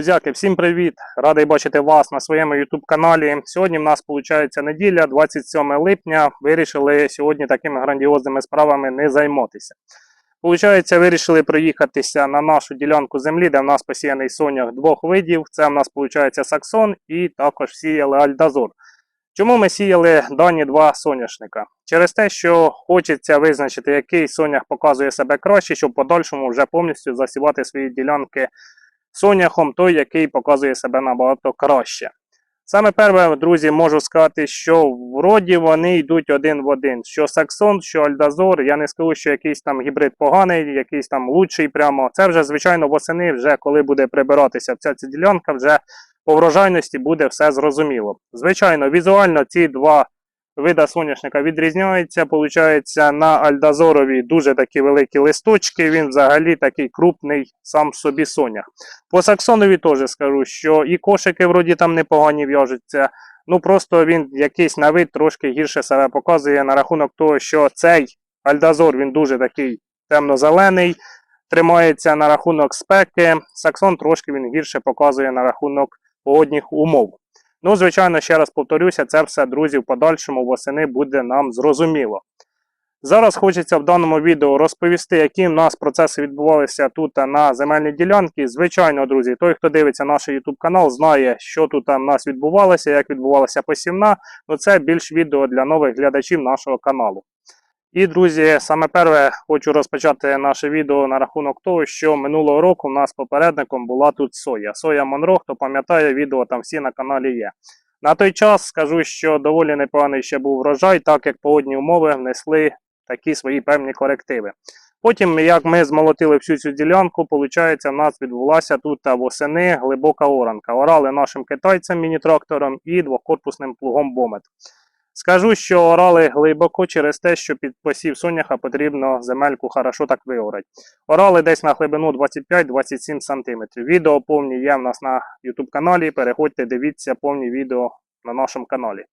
Друзяки, всім привіт! Радий бачити вас на своєму YouTube каналі. Сьогодні в нас виходить неділя, 27 липня. Вирішили сьогодні такими грандіозними справами не займатися. Получається, вирішили проїхатися на нашу ділянку землі, де в нас посіяний сонях двох видів. Це в нас виходить Саксон і також сіяли Альдазор. Чому ми сіяли дані два соняшника? Через те, що хочеться визначити, який сонях показує себе краще, щоб в подальшому вже повністю засівати свої ділянки соняхом, той, який показує себе набагато краще. Саме перше, друзі, можу сказати, що вроді вони йдуть один в один. Що Саксон, що Альдазор. Я не скажу, що якийсь там гібрид поганий, якийсь там лучший прямо. Це вже, звичайно, восени, вже коли буде прибиратися вся ця ділянка, вже по врожайності буде все зрозуміло. Звичайно, візуально ці два вида соняшника відрізняються. Получається, на Альдазорові дуже такі великі листочки. Він взагалі такий крупний сам собі сонях. По Саксонові теж скажу, що і кошики вроді там непогані в'яжуться. Ну просто він якийсь на вид трошки гірше себе показує на рахунок того, що цей Альдазор він дуже такий темно-зелений, тримається на рахунок спеки. Саксон трошки він гірше показує на рахунок погодних умов. Ну, звичайно, ще раз повторюся, це все, друзі, в подальшому восени буде нам зрозуміло. Зараз хочеться в даному відео розповісти, які в нас процеси відбувалися тут на земельній ділянці. Звичайно, друзі, той, хто дивиться наш YouTube канал, знає, що тут в нас відбувалося, як відбувалася посівна. Ну це більш відео для нових глядачів нашого каналу. І, друзі, саме перше хочу розпочати наше відео на рахунок того, що минулого року у нас попередником була тут соя. Соя Монро, хто пам'ятає, відео там всі на каналі є. На той час скажу, що доволі непоганий ще був врожай, так як погодні умови внесли такі свої певні корективи. Потім, як ми змолотили всю цю ділянку, виходить, в нас відбулася тут восени глибока оранка. Орали нашим китайцям міні-трактором і двокорпусним плугом Бомет. Скажу, що орали глибоко через те, що під посів соняха потрібно земельку хорошо так виорати. Орали десь на глибину 25-27 см. Відео повні є в нас на YouTube каналі. Переходьте, дивіться повні відео на нашому каналі.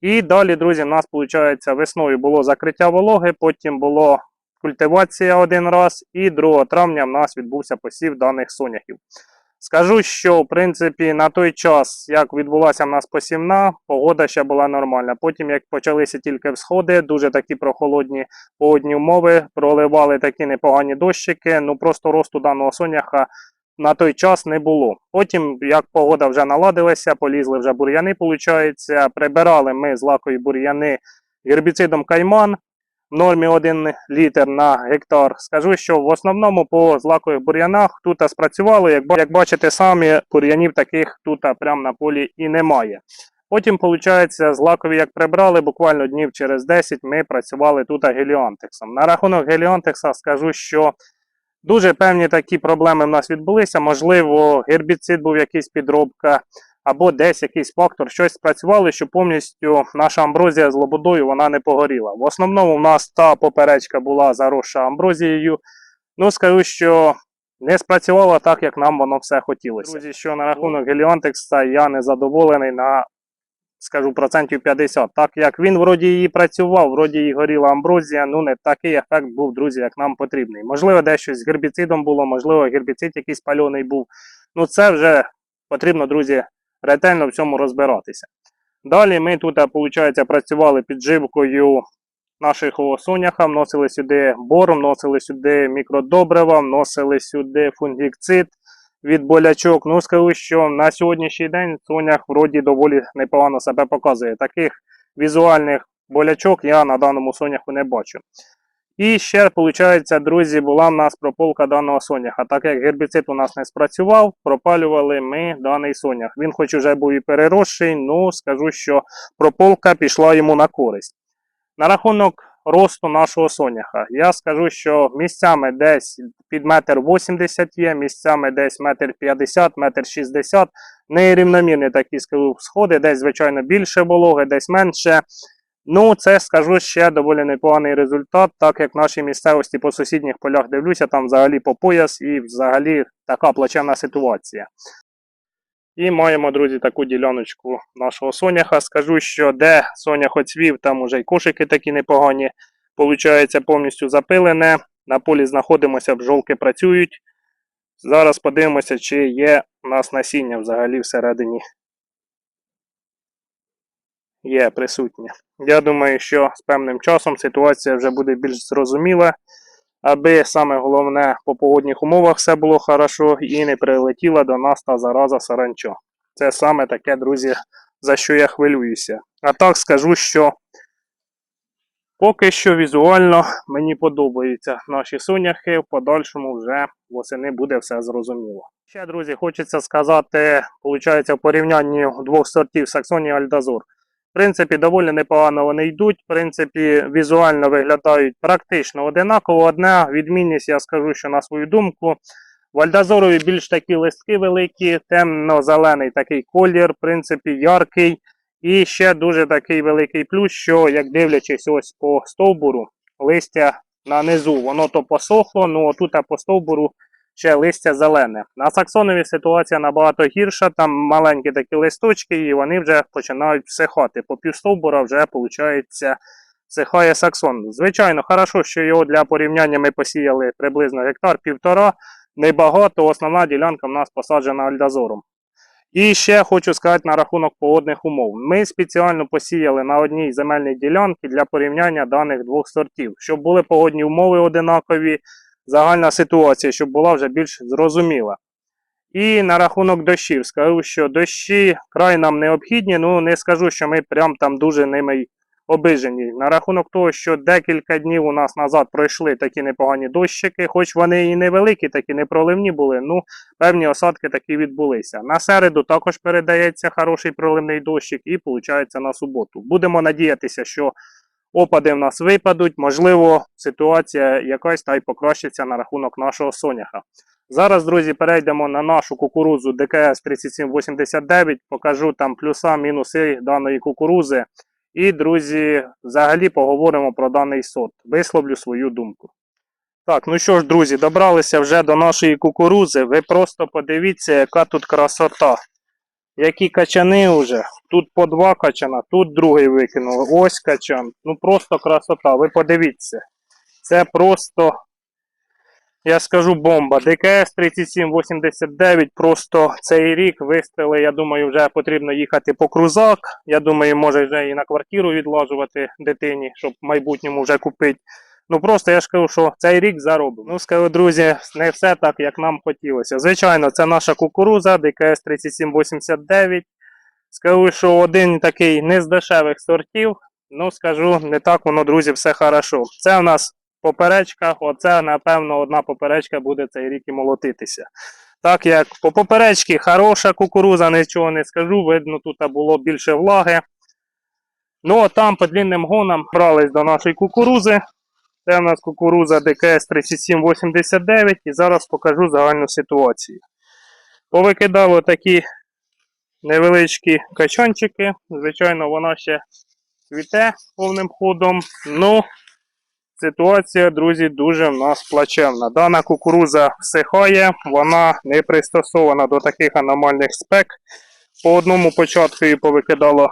І далі, друзі, в нас виходить весною було закриття вологи, потім було культивація один раз, і 2 травня в нас відбувся посів даних соняхів. Скажу, що в принципі на той час, як відбулася в нас посівна, погода ще була нормальна. Потім, як почалися тільки всходи, дуже такі прохолодні погодні умови, проливали такі непогані дощики, ну просто росту даного соняха на той час не було. Потім, як погода вже наладилася, полізли вже бур'яни, прибирали ми з лакою бур'яни гербіцидом кайман нормі 1 літр на гектар. Скажу, що в основному по злакових бур'янах тут спрацювало. Як бачите самі, бур'янів таких тут прямо на полі і немає. Потім, виходить, злакові як прибрали, буквально днів через 10 ми працювали тут геліантексом. На рахунок геліантекса скажу, що дуже певні такі проблеми в нас відбулися. Можливо, гербіцид був якийсь підробка, або десь якийсь фактор, щось спрацювало, що повністю наша амброзія з лободою вона не погоріла. В основному в нас та поперечка була заросша амброзією. Ну, скажу, що не спрацювало так, як нам воно все хотілося. Друзі, що на рахунок Геліонтекса я не задоволений на, скажу, процентів 50. Так як він вроді її працював, вроді і горіла амброзія, ну не такий ефект був, друзі, як нам потрібний. Можливо, дещо з гербіцидом було, можливо, гербіцид якийсь пальоний був. Ну це вже потрібно, друзі, ретельно в цьому розбиратися. Далі ми тут, виходить, працювали підживкою наших соняха, вносили сюди бор, вносили сюди мікродобрива, вносили сюди фунгікцид від болячок. Ну, скажу, що на сьогоднішній день сонях вроді доволі непогано себе показує. Таких візуальних болячок я на даному соняху не бачу. І ще, виходить, друзі, була в нас прополка даного соняха. Так як гербіцид у нас не спрацював, пропалювали ми даний сонях. Він хоч уже був і переросший, ну скажу, що прополка пішла йому на користь. На рахунок росту нашого соняха, я скажу, що місцями десь під метр 80 є, місцями десь метр 50, метр 60. Нерівномірні такі скажу, сходи, десь, звичайно, більше вологи, десь менше. Ну, це скажу ще доволі непоганий результат, так як в нашій місцевості по сусідніх полях дивлюся, там взагалі по пояс і взагалі така плачевна ситуація. І маємо, друзі, таку діляночку нашого соняха. Скажу, що де сонях оцвів, там уже й кошики такі непогані. Получається повністю запилене. На полі знаходимося, бджолки працюють. Зараз подивимося, чи є у нас насіння взагалі всередині. Є присутнє. Я думаю, що з певним часом ситуація вже буде більш зрозуміла, аби саме головне по погодних умовах все було хорошо і не прилетіла до нас та зараза саранчо. Це саме таке, друзі, за що я хвилююся. А так скажу, що поки що візуально мені подобаються наші соняхи, в подальшому вже восени буде все зрозуміло. Ще, друзі, хочеться сказати, виходить, в порівнянні двох сортів Саксонія Альдазор. В принципі, доволі непогано вони йдуть. В принципі, візуально виглядають практично одинаково. Одна відмінність, я скажу, що на свою думку. В Альдазорові більш такі листки великі, темно-зелений такий колір, в принципі, яркий. І ще дуже такий великий плюс, що як дивлячись ось по стовбуру, листя на низу, воно то посохло, ну отут по стовбуру ще листя зелене. На Саксонові ситуація набагато гірша, там маленькі такі листочки, і вони вже починають всихати. По півстовбура вже виходить всихає саксон. Звичайно, хорошо, що його для порівняння ми посіяли приблизно гектар півтора. Небагато, основна ділянка в нас посаджена альдазором. І ще хочу сказати на рахунок погодних умов. Ми спеціально посіяли на одній земельній ділянці для порівняння даних двох сортів, щоб були погодні умови одинакові, загальна ситуація, щоб була вже більш зрозуміла. І на рахунок дощів скажу, що дощі край нам необхідні, ну не скажу, що ми прям там дуже ними обижені. На рахунок того, що декілька днів у нас назад пройшли такі непогані дощики, хоч вони і невеликі, такі непроливні були, ну певні осадки такі відбулися. На середу також передається хороший проливний дощик і виходить на суботу. Будемо надіятися, що опади в нас випадуть, можливо, ситуація якась та й покращиться на рахунок нашого соняха. Зараз, друзі, перейдемо на нашу кукурудзу ДКС 3789, покажу там плюса, мінуси даної кукурузи. І, друзі, взагалі поговоримо про даний сорт. Висловлю свою думку. Так, ну що ж, друзі, добралися вже до нашої кукурузи. Ви просто подивіться, яка тут красота. Які качани вже. Тут по два качана, тут другий викинули. Ось качан. Ну просто красота. Ви подивіться. Це просто, я скажу, бомба. ДКС 3789. Просто цей рік вистріли, я думаю, вже потрібно їхати по крузак. Я думаю, може вже і на квартиру відлажувати дитині, щоб в майбутньому вже купити. Ну просто я ж кажу, що цей рік заробимо. Ну, скажу, друзі, не все так, як нам хотілося. Звичайно, це наша кукуруза, ДКС 3789. Скажу, що один такий не з дешевих сортів. Ну, скажу, не так воно, друзі, все хорошо. Це в нас поперечка, оце, напевно, одна поперечка буде цей рік і молотитися. Так як по поперечці хороша кукуруза, нічого не скажу, видно, тут було більше влаги. Ну, а там по длинним гонам брались до нашої кукурузи. Це у нас кукуруза ДКС 3789 і зараз покажу загальну ситуацію. Повикидало такі невеличкі качанчики. Звичайно, вона ще цвіте повним ходом. Ну, ситуація, друзі, дуже в нас плачевна. Дана кукуруза всихає, вона не пристосована до таких аномальних спек. По одному початку її повикидало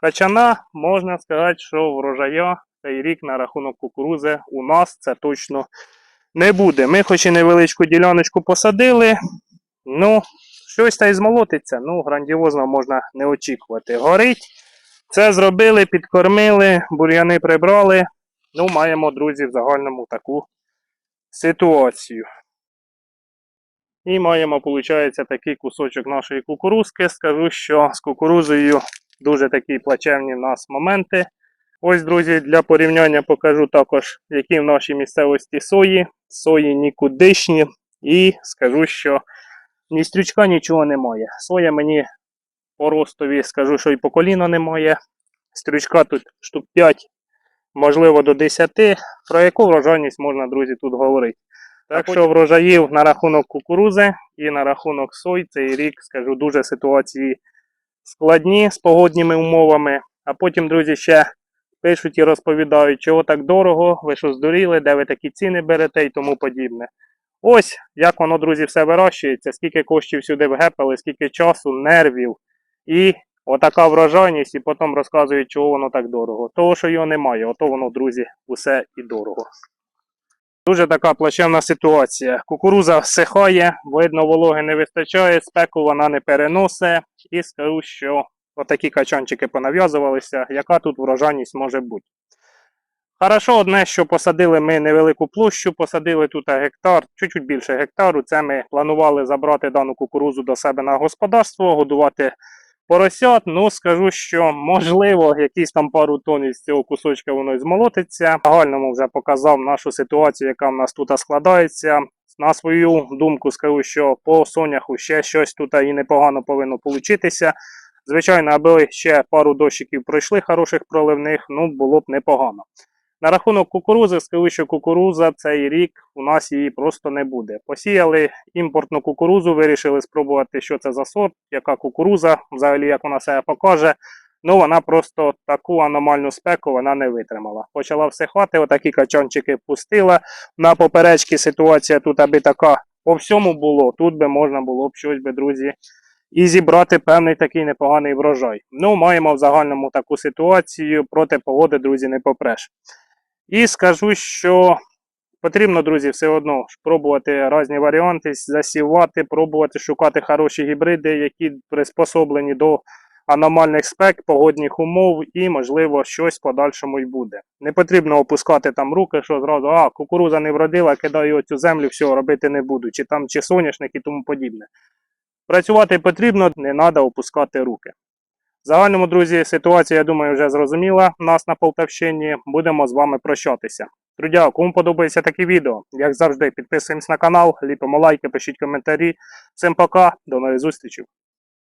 качана. Можна сказати, що врожая цей рік на рахунок кукурузи у нас це точно не буде. Ми хоч і невеличку діляночку посадили, ну, щось та й змолотиться, ну, грандіозно можна не очікувати. Горить. Це зробили, підкормили, бур'яни прибрали. Ну, маємо, друзі, в загальному таку ситуацію. І маємо, виходить, такий кусочок нашої кукурузки. Скажу, що з кукурузою дуже такі плачевні в нас моменти. Ось, друзі, для порівняння покажу також, які в нашій місцевості сої. Сої нікудишні. І скажу, що ні стрючка нічого немає. Соя мені по ростові скажу, що і по коліна немає. Стрючка тут штук 5, можливо, до 10. Про яку врожайність можна, друзі, тут говорити. Так що врожаїв на рахунок кукурузи і на рахунок сой цей рік, скажу, дуже ситуації складні з погодніми умовами. А потім, друзі, ще пишуть і розповідають, чого так дорого, ви що здуріли, де ви такі ціни берете і тому подібне. Ось як воно, друзі, все вирощується, скільки коштів сюди вгепали, скільки часу, нервів. І отака врожайність, і потім розказують, чого воно так дорого. Того, що його немає, ото воно, друзі, усе і дорого. дуже така плачевна ситуація. Кукуруза всихає, видно, вологи не вистачає, спеку вона не переносить. І скажу, що отакі качанчики понав'язувалися, яка тут врожайність може бути. Хорошо, одне, що посадили ми невелику площу, посадили тут гектар, чуть-чуть більше гектару. Це ми планували забрати дану кукурузу до себе на господарство, годувати поросят. Ну, скажу, що можливо, якісь там пару тонн із цього кусочка воно і змолотиться. Загальному вже показав нашу ситуацію, яка в нас тут складається. На свою думку скажу, що по соняху ще щось тут і непогано повинно получитися. Звичайно, аби ще пару дощиків пройшли хороших проливних, ну було б непогано. На рахунок кукурузи, скажу, що кукуруза цей рік у нас її просто не буде. Посіяли імпортну кукурузу, вирішили спробувати, що це за сорт, яка кукуруза, взагалі як вона себе покаже. Ну вона просто таку аномальну спеку вона не витримала. Почала всихати, отакі качанчики пустила. На поперечці ситуація тут аби така по всьому було. Тут би можна було б щось би, друзі, і зібрати певний такий непоганий врожай. Ну, маємо в загальному таку ситуацію, проти погоди, друзі, не попреш. І скажу, що потрібно, друзі, все одно пробувати різні варіанти, засівати, пробувати шукати хороші гібриди, які приспособлені до аномальних спек, погодних умов, і, можливо, щось в подальшому й буде. Не потрібно опускати там руки, що зразу, а, кукуруза не вродила, кидаю оцю землю, все, робити не буду, чи там чи соняшник і тому подібне. Працювати потрібно, не треба опускати руки. В загальному, друзі, ситуація, я думаю, вже зрозуміла нас на Полтавщині. Будемо з вами прощатися. Друзі, кому подобається таке відео, як завжди, підписуємось на канал, ліпимо лайки, пишіть коментарі. Всім пока, до нових зустрічей.